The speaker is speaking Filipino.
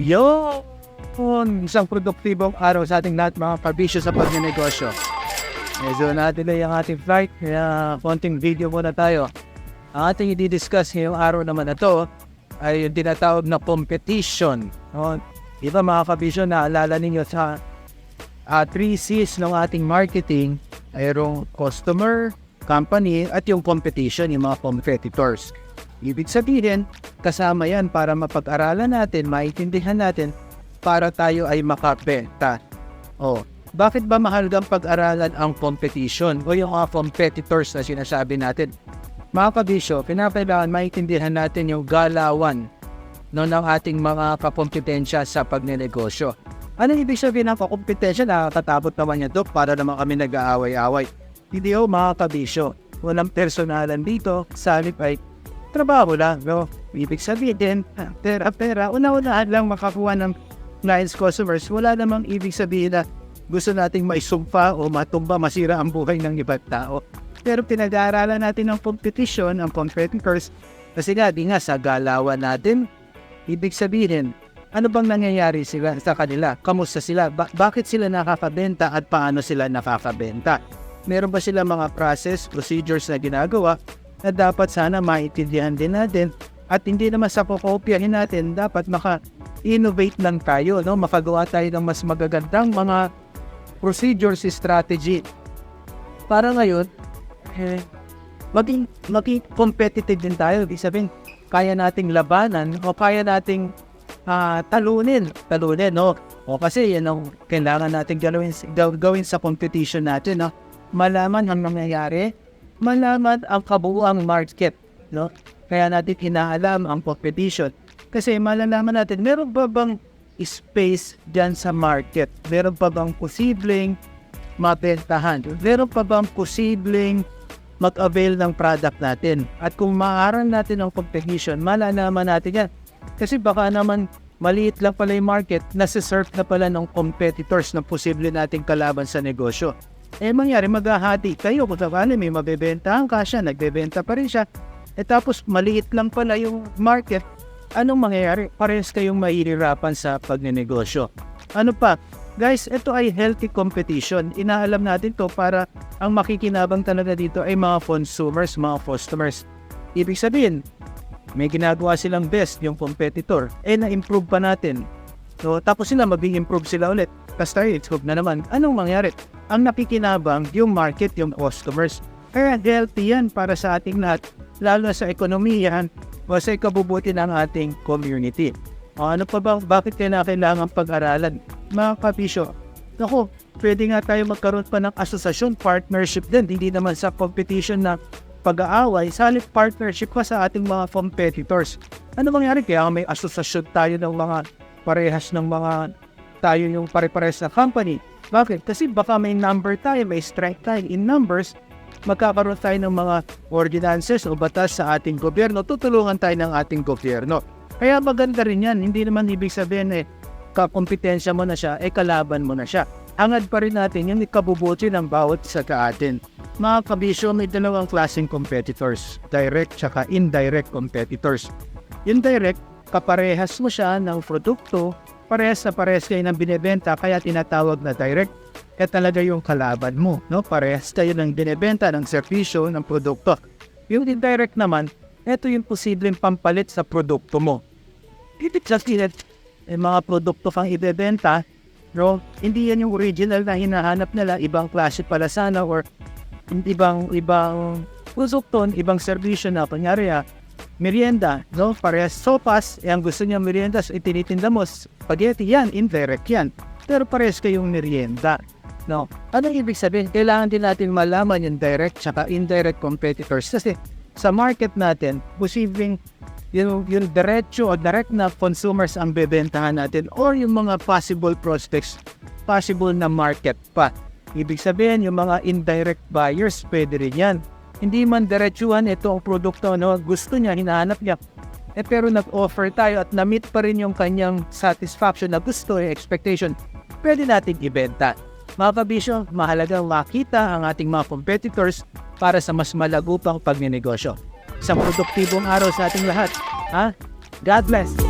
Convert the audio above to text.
Yo! Isang produktibong araw sa ating lahat mga kabisyo sa pagnenegosyo. Medyo na-delay ang ating flight, kaya konting video muna tayo. Ang ating i-discuss ngayong araw naman na to ay yung tinatawag na competition. No? Di ba mga kabisyo, naalala ninyo sa uh, 3 C's ng ating marketing, mayroong customer, company, at yung competition, yung mga competitors. Ibig sabihin, kasama yan para mapag-aralan natin, maintindihan natin, para tayo ay makabenta. Oh, bakit ba mahalagang pag-aralan ang competition o yung mga competitors na sinasabi natin? Mga kabisyo, pinapailangan maintindihan natin yung galawan no, ng ating mga kakompetensya sa pagnenegosyo. Ano ibig sabihin ng kakompetensya? Nakakatabot naman yan, Dok, para naman kami nag-aaway-away. Hindi ho, mga kabisyo. Walang personalan dito. Sa halip ay trabaho lang. No? Ibig sabihin, pera-pera. Una-unahan lang makakuha ng clients, customers. Wala namang ibig sabihin na gusto nating maisumpa o matumba, masira ang buhay ng ibang tao. Pero pinag-aaralan natin ang competition, ang competitors, kasi nga, di nga, sa galawan natin, ibig sabihin, ano bang nangyayari sila sa kanila? Kamusta sila? Ba- bakit sila nakakabenta at paano sila nakakabenta? Meron ba sila mga process, procedures na ginagawa na dapat sana maintindihan din natin at hindi naman sa kokopyahin natin, dapat maka-innovate lang tayo, no? makagawa tayo ng mas magagandang mga procedures, strategy. Para ngayon, eh, maging, maging competitive din tayo. Ibig sabihin, kaya nating labanan o kaya nating ah, talunin. Talunin, no? O kasi yan ang kailangan natin gawin, gaw- gawin sa competition natin, no? Malaman ang nangyayari, malaman ang kabuuang market, no? Kaya natin inaalam ang competition. Kasi malalaman natin, meron ba bang space dyan sa market? Meron pa bang posibleng mabentahan? Meron pa bang posibleng mag-avail ng product natin? At kung maaral natin ang competition, malalaman natin yan. Kasi baka naman maliit lang pala yung market, nasa-serve na pala ng competitors na posible nating kalaban sa negosyo. Eh mangyari, maghahati kayo kung sakali may mabebentahan ka siya, nagbebenta pa rin siya. Eh tapos maliit lang pala yung market, anong mangyayari? Parehas kayong mahihirapan sa pagnenegosyo. Ano pa? Guys, ito ay healthy competition. Inaalam natin to para ang makikinabang talaga dito ay mga consumers, mga customers. Ibig sabihin, may ginagawa silang best yung competitor, eh na-improve pa natin. So, tapos sila mag-improve sila ulit. Tapos tayo, hope na naman. Anong mangyari? Ang nakikinabang, yung market, yung customers. Kaya healthy yan para sa ating lahat, lalo sa ekonomiya o sa ikabubuti ng ating community. O ano pa ba, bakit kaya kailangan pag-aralan? Mga kapisyo, Naku, pwede nga tayo magkaroon pa ng asosasyon, partnership din. Hindi naman sa competition na pag-aaway, salit partnership pa sa ating mga competitors. Ano mangyari kaya may asosasyon tayo ng mga parehas ng mga tayo yung pare-pares na company? Bakit? Kasi baka may number tayo, may strength tayo in numbers, magkakaroon tayo ng mga ordinances o batas sa ating gobyerno, tutulungan tayo ng ating gobyerno. Kaya maganda rin yan, hindi naman ibig sabihin eh, kakompetensya mo na siya, eh kalaban mo na siya. Hangad pa rin natin yung ikabubuti ng bawat isa ka atin. Mga kabisyo, may dalawang klaseng competitors, direct tsaka indirect competitors. Yung direct, kaparehas mo siya ng produkto, parehas na parehas kayo ng binebenta, kaya tinatawag na direct. Kaya talaga yung kalaban mo, no? Parehas kayo ng binebenta ng serbisyo, ng produkto. Yung indirect naman, ito yung posibleng pampalit sa produkto mo. Ibig sabihin, eh, mga produkto kang ibebenta, no? Hindi yan yung original na hinahanap nila, ibang klase pala sana or ibang ibang produkto, ibang serbisyo na kunyari ah, merienda, no? Parehas sopas, eh, gusto niya merienda, so itinitinda mo, spaghetti, yan, indirect yan. Pero parehas kayong merienda. No? Ano ibig sabihin? Kailangan din natin malaman yung direct tsaka indirect competitors kasi sa market natin, posibleng yung, yung diretso o direct na consumers ang bebentahan natin or yung mga possible prospects, possible na market pa. Ibig sabihin, yung mga indirect buyers, pwede rin yan. Hindi man diretsuhan ito ang produkto, no? gusto niya, hinahanap niya. Eh pero nag-offer tayo at na-meet pa rin yung kanyang satisfaction na gusto, eh, expectation, pwede nating ibenta. Mga kabisyo, mahalagang makita ang ating mga competitors para sa mas malago pang pagnenegosyo. Isang produktibong araw sa ating lahat. Ha? God bless!